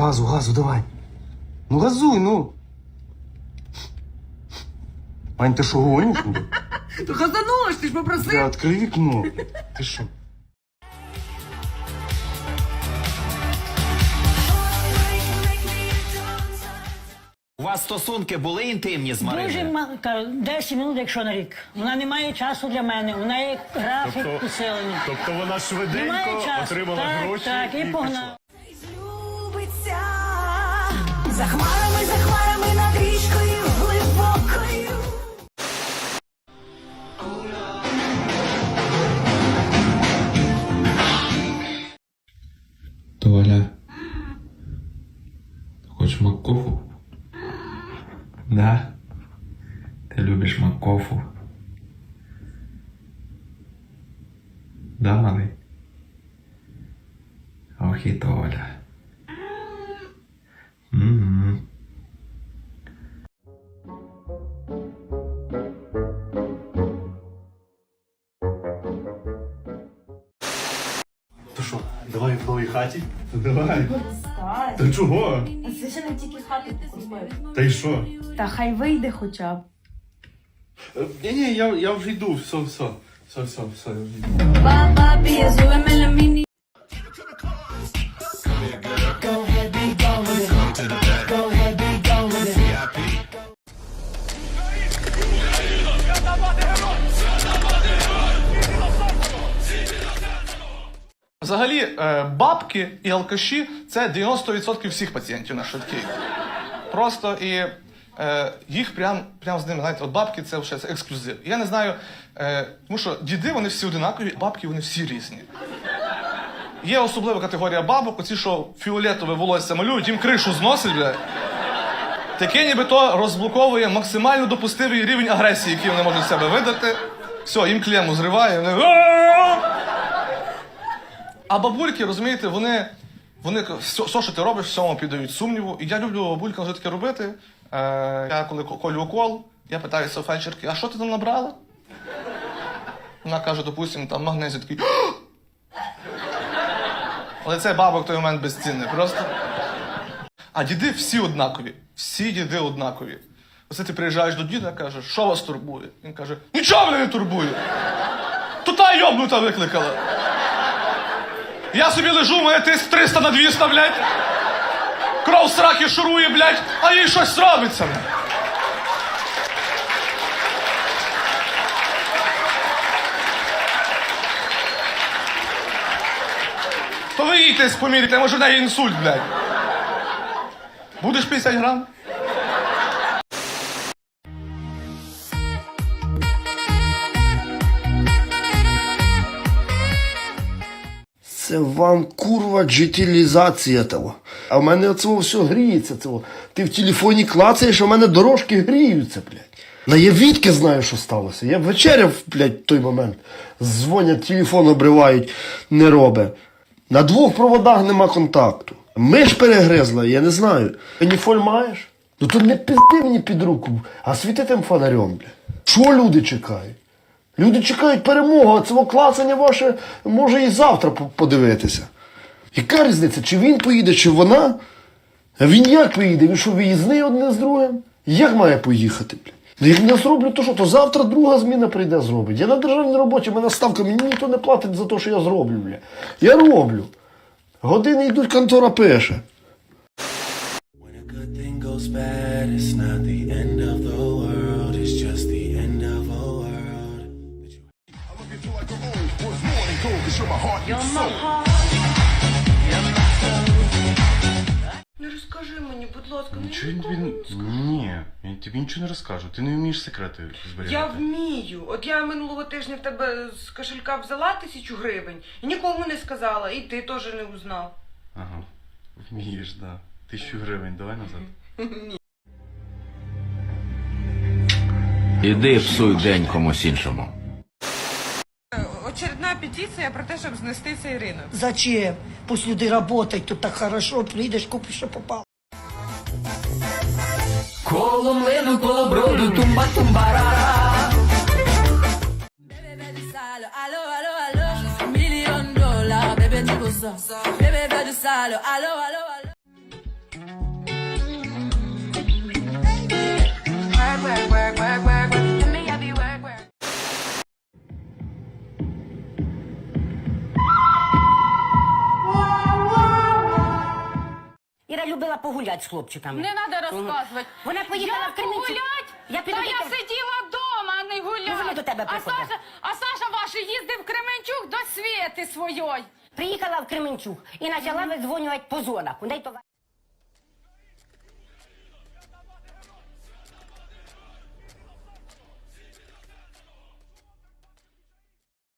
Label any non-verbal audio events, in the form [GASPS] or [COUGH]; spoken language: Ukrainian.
газу, газу, давай. Ну газуй, ну. Ань, ти що гониш? [LAUGHS] То газанула ти ж попросив. Я відкрий вікно. Ти що? У вас стосунки були інтимні з Дуже Мариною? мало, кажу, 10 минут, якщо на рік. Вона не має часу для мене, у неї графік Тобто- усилений. Тобто вона Немає швиденько часу. отримала так, гроші так, і пішла. Любиться за хмарами, за хмарами над річкою глибокою. Толя. Хочешь макофу? Да? Ты любишь макофу? Да, малый? Ох и Толя. Хаті? Давай. Та чого? Це ще не тільки хату купив. Та й що? Та хай вийде хоча б. Ні, ні, я, я вже йду, все, все. Все, все, все, я вже йду. Papi, súbeme la mini. Взагалі, е, бабки і алкаші це 90% всіх пацієнтів на швидкій. Просто і е, їх прям, прям з ними, знаєте, от бабки це вже ексклюзив. Я не знаю, е, тому що діди вони всі одинакові, бабки вони всі різні. Є особлива категорія бабок, оці, що фіолетове волосся малюють, їм кришу зносить, бля. Таке нібито розблоковує максимально допустивий рівень агресії, який вони можуть себе видати. Все, їм клему зриває. Вони... А бабульки, розумієте, вони, вони все, все, що ти робиш, всьому піддають сумніву. І я люблю бабулькам вже таке робити. Е, я коли колю укол, я питаюся у фельдшерки, а що ти там набрала? Вона каже, допустимо, там магнезію такий. [GASPS] Але це бабок той момент безцінний. Просто. А діди всі однакові. Всі діди однакові. Оце ти приїжджаєш до діда, кажеш, що вас турбує? Він каже, нічого мене не турбує. То та йобнута викликала. Я собі лежу, моє тиск 300 на 200, блядь. Кров сраки шурує, блядь, а їй щось робиться. блядь. То ви їдьте поміряйте, може в неї інсульт, блядь. Будеш 50 грам? Це вам курва джетілізація того. А в мене оце все гріється. Цього. Ти в телефоні клацаєш, а в мене дорожки гріються, блядь. На я знаю, що сталося. Я вечеряв, блядь, в той момент. Дзвонять, телефон обривають, не робить. На двох проводах нема контакту. Миш перегризла, я не знаю. Пеніфоль маєш? Ну то не пизди мені під руку, а світи тим фонарем, блядь. Що люди чекають? Люди чекають перемогу, а це клацання ваше може і завтра подивитися. Яка різниця, чи він поїде, чи вона? А він як поїде? Він що виїзний одне з другим? Як має поїхати? Ну, Як не зроблю, то що, то завтра друга зміна прийде зробить. Я на державній роботі, мене ставка, мені ніхто не платить за те, що я зроблю. Бля. Я роблю. Години йдуть, контора пише. When a good thing goes bad, it's not the end of the world, it's just the Не розкажи мені, будь ласка, ну Нічого нікому він. не скажу. Ні, я тобі нічого не розкажу. Ти не вмієш секрети зберігати. Я вмію. От я минулого тижня в тебе з кошелька взяла тисячу гривень і нікому не сказала, і ти теж не узнав. Ага. Вмієш, да. Тисячу гривень, давай назад. Іди псуй день комусь іншому інвестиція про те, щоб знести цей ринок. Зачем? Пусть люди працюють, тут так хорошо, прийдеш, купиш, що попало. Коло млину, коло броду, тумба, тумба, рара. Work, work, work, work. Любила погуляти з хлопчиками. Не треба розказувати. Вона поїхала я в Кременчук. погулять? Я піду Та до я тебе. сиділа вдома, а не гуляла. Ну, вони до тебе а приходять. Саша, а Саша ваш їздив в Кременчук до світи своєї. Приїхала в Кременчук і почала видзвонювати по зонах. У неї товар-